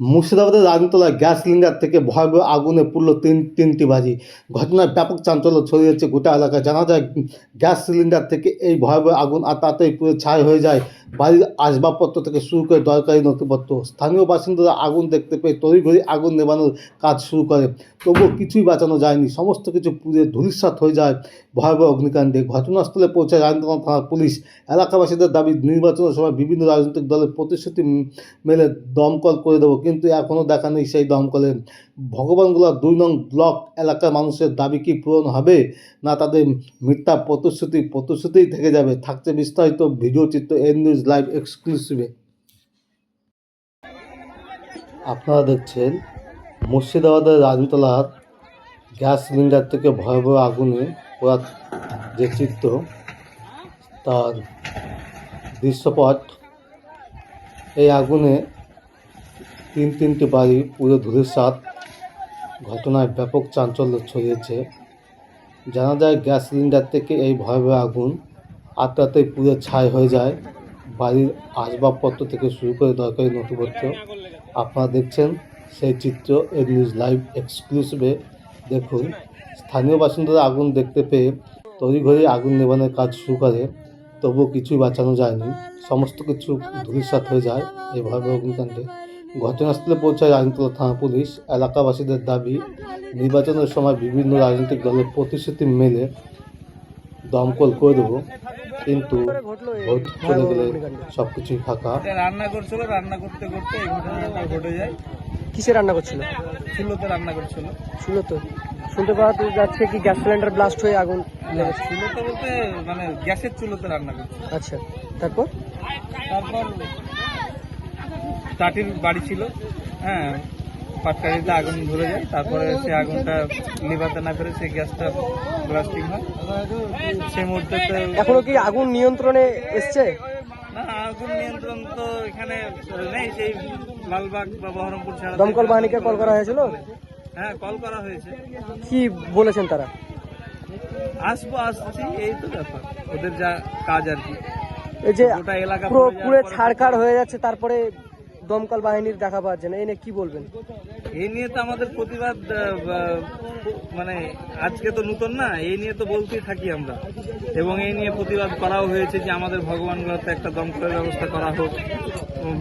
মুর্শিদাবাদের রাজতলায় gas cylinder থেকে ভয়াবহ আগুনে পুড়ল তিন, তিনটি বাজি। ঘটনায় ব্যাপক চাঞ্চল্য ছড়িয়েছে গোটা এলাকায়। জানা যায়, গ্যাস সিলিন্ডার থেকে এই ভয়াবহ আগুন আর তাতেই পুরো ছাই হয়ে যায় বাড়ির আসবাবপত্র থেকে শুরু করে দরকারি নথিপত্র। স্থানীয় বাসিন্দারা আগুন দেখতে পেয়ে তড়িঘড়ি আগুন নেভানোর কাজ শুরু করে। তবুও কিছুই বাঁচানো যায়নি। সমস্ত কিছু পুড়ে ধূলিসাৎ হয়ে যায় ভয়াবহ অগ্নিকাণ্ডে। ঘটনাস্থলে পৌঁছায় রাজতলা থানার পুলিশ। এলাকাবাসীদের দাবি নির্বাচনের সময় বিভিন্ন রাজনৈতিক দলের প্রতিশ্রুতি মেলে দমকল করে দেবো, কিন্তু এখনও দেখা নেই সেই দমকলে ভগবানগোলা দুই নং ব্লক এলাকার মানুষের দাবি কি পূরণ হবে? না তাদের মিথ্যা প্রতিশ্রুতি প্রতিশ্রুতিই থেকে যাবে? থাকছে বিস্তারিত ভিডিও চিত্র এন নিউজ লাইভ এক্সক্লুসিভে। আপনারা দেখছেন মুর্শিদাবাদের রাজতলার গ্যাস সিলিন্ডার থেকে ভয়াবহ আগুনে পোড়া যে চিত্র, তার দৃশ্যপট। এই আগুনে তিন তিনটি বাড়ি পুরো ধূলিসাৎ ঘটনায় ব্যাপক চাঞ্চল্য ছড়িয়েছে। জানা যায়, গ্যাস সিলিন্ডার থেকে এই ভয়াবহ আগুন আত্মাতেই পুরো ছাই হয়ে যায়। বাড়ির আসবাবপত্র থেকে শুরু করে দরকারি নথিপত্র আপনারা দেখছেন সেই চিত্র এই নিউজ লাইভ এক্সক্লুসিভে। দেখুন, স্থানীয় বাসিন্দারা আগুন দেখতে পেয়ে তড়িঘড়ি আগুন নেভানোর কাজ শুরু করে। তবুও কিছুই বাঁচানো যায়নি। সমস্ত কিছু ধূলিসাৎ হয়ে যায় এই ভয়াবহ অগ্নিকাণ্ডে ঘটনাস্থলে পৌঁছায় আইনতলা থানা পুলিশ। এলাকাবাসীদের দাবি নির্বাচনের সময় বিভিন্ন রাজনৈতিক দলের প্রতিশ্রুতি মেলে দমকল করে দেবো কিন্তু ভোট চলে গেলে সব কিছুই ফাঁকা। এটা রান্না করছিল রান্না করতে করতে এই ঘটনাটা ঘটে যায়। কিসে রান্না করছিল? চুলোতে রান্না করছিল। শুনো তো শুনতে পাওয়া তো যাচ্ছে কি গ্যাস সিলিন্ডার ব্লাস্ট হয়ে আগুন চুলোতে বলতে মানে গ্যাসের চুলোতে রান্না করছিল। আচ্ছা তারপর? তারপর টাটির বাড়ি ছিল। হ্যাঁ পাটকারিতে আগুন ধরে যায় তারপরে সে আগুনটা লিভাতে না পেরে সে গ্যাসটা ব্লাস্টিং হয়। সেই মুহূর্তে এখনও কি আগুন নিয়ন্ত্রণে এসছে? না আগুন নিয়ন্ত্রণ তো এখানে নেই সেই লালবাগ বা বহরমপুর ছাড়া দমকল বাহিনীকে কল করা হয়েছিল? হ্যাঁ কল করা হয়েছে। কি বলেছেন তারা? আসব আসছি এই তো ব্যাপার। ওদের যা কাজ আর কি। এই যে পুরো পুরো ছাড়খাড় হয়ে যাচ্ছে তারপরে দমকল বাহিনীর দেখা পাচ্ছে না এই নিয়ে কি বলবেন? এই নিয়ে তো আমাদের প্রতিবাদ মানে আজকে তো নতুন না এই নিয়ে তো বলতেই থাকি আমরা। এবং এই নিয়ে প্রতিবাদ করাও হয়েছে যে আমাদের ভগবানগুলোতে একটা দমকলের ব্যবস্থা করা হোক।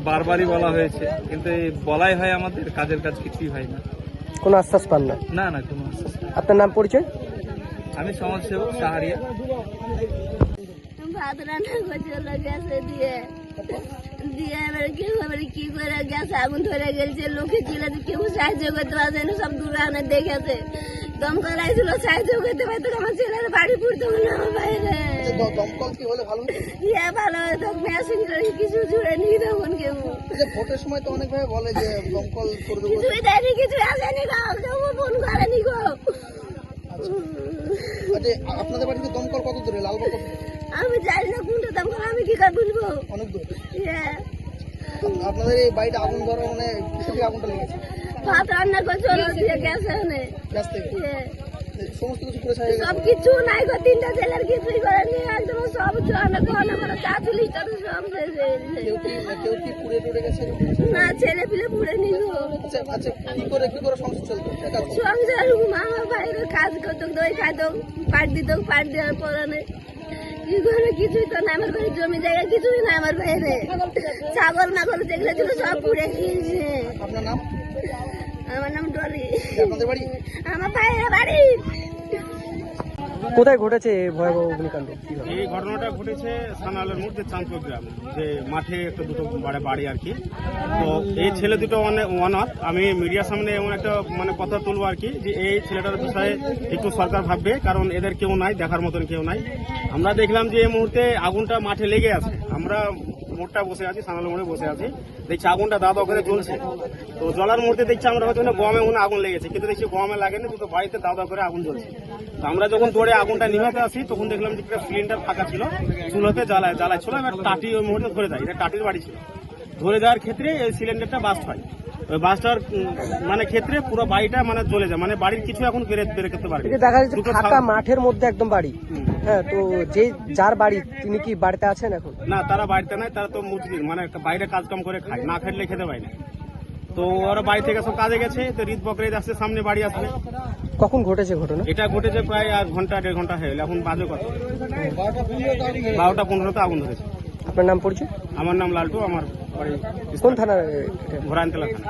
বারবারই বলা হয়েছে। কিন্তু এই বলাই হয় আমাদের কাজের কাজ কিছুই হয় না। কোনো আশ্বাস পান না? না না কোনো আশ্বাস আপনার নাম পরিচয়? আমি সমাজসেবক সাহারিয়া। ভাত রান্না করছিল গ্যাসে দিয়ে। দিয়ে এবার কেউ এবার কি করে? গ্যাস আগুন ধরে গেছে লোকে কেউ সাহায্য করতে পারছে না সব দূরে দেখেছে। সাহায্য করতে পারতো আমার ছেলের বাড়ি পড়তো না বাইরে। দমকল কি হলে ভালো ইয়ে ভালো হতো মেশিন করে কিছু জুড়ে নিয়ে তখন কেউ। ভোটের সময় তো অনেক ভাবে বলে যে দমকল করে কিছুই দেয়নি কিছু আসেনি গো কেউ ফোন করেনি গো। আপনাদের বাড়িতে দমকল কত দূরে? লালবাগ আমি জানি না করে আমি কি করে বুঝব অনেক দূরে। আপনাদের এই বাড়িতে আগুন ধরা মানে কিসে থেকে আগুনটা লেগেছে? ভাত রান্না করছিল দিয়ে গ্যাসে আনে। গ্যাস থেকে? সমস্ত কিছু পুরো ছাই সব কিছু নাই গো তিনটা ছেলের কিছুই করেনি একদম সব চলে কোন আমার চা চুলিটা তো সব শেষ কেউ কি কেউ কি পুড়ে টুড়ে গেছে না ছেলে পিলে পুড়ে নিল। আচ্ছা আচ্ছা কি করে কি করে সংসার চলতো সংসার বাইরে কাজ করতো দই খাইতো পাট দিত পাট দেওয়ার পরে কি করে কিছুই তো না আমার ঘরে জমি জায়গা কিছুই না আমার বাইরে। ছাগল মাগল যেগুলো ছিল সব পুড়ে গিয়েছে। আপনার নাম? আমার নাম ডলি। আমার বাইরে বাড়ি। কোথায় ঘটেছে ভয়াবহ অগ্নিকাণ্ড? এই ঘটনাটা ঘটেছে সানালের মধ্যে চাঁদপুর গ্রাম, যে মাঠে একটা দুটো বাড়ি বাড়ি আর কি। তো এই ছেলে দুটো অনেক অনাথ আমি মিডিয়ার সামনে এমন একটা মানে কথা তুলবো আর কি, যে এই ছেলেটার বিষয়ে একটু সরকার ভাববে, কারণ এদের কেউ নাই, দেখার মতন কেউ নাই। আমরা দেখলাম যে এই মুহূর্তে আগুনটা মাঠে লেগে আছে। আমরা মোড়টা বসে আছি, সানাল মোড়ে বসে আছি। দেখছি আগুনটা দাদা করে জ্বলছে। তো জ্বলার মুহূর্তে দেখছি আমরা হয়তো গমে মনে আগুন লেগেছে, কিন্তু দেখছি গমে লাগেনি, দুটো বাড়িতে দাদা করে আগুন জ্বলছে। তো আমরা যখন দৌড়ে আগুনটা নিভাতে আসি, তখন দেখলাম যে একটা সিলিন্ডার ফাঁকা ছিল, চুলোতে জ্বালায় জ্বালায় ছিল, এবার টাটি ওই মুহূর্তে ধরে যায়, এটা টাটির বাড়ি ছিল। ধরে যাওয়ার ক্ষেত্রে এই সিলিন্ডারটা বাস্ট হয়। বাসটার মানে ক্ষেত্রে পুরো বাড়িটা মানে চলে যায়। মানে বাড়ির কিছু এখন বেড়ে বেড়ে করতে পারে দেখা যাচ্ছে ফাঁকা মাঠের মধ্যে একদম বাড়ি। হ্যাঁ তো যে যার বাড়ি তিনি কি বাড়িতে আছেন এখন? না তারা বাড়িতে নাই তারা তো মুসলিম মানে বাইরে কাজকাম করে খায় না খেলে খেতে পায় না। তো ওরা বাড়ি থেকে সব কাজে গেছে তো রিত বকরে আসছে সামনে বাড়ি আসবে। কখন ঘটেছে ঘটনা? এটা ঘটেছে প্রায় আর ঘণ্টা দেড় ঘণ্টা হয়ে গেল এখন বাজে কথা। বারোটা পনেরোটা আগুন ধরেছে। আপনার নাম পরিচয় আমার নাম লালটু আমার বাড়ি কোন থানার ঘোরানতলা থানা।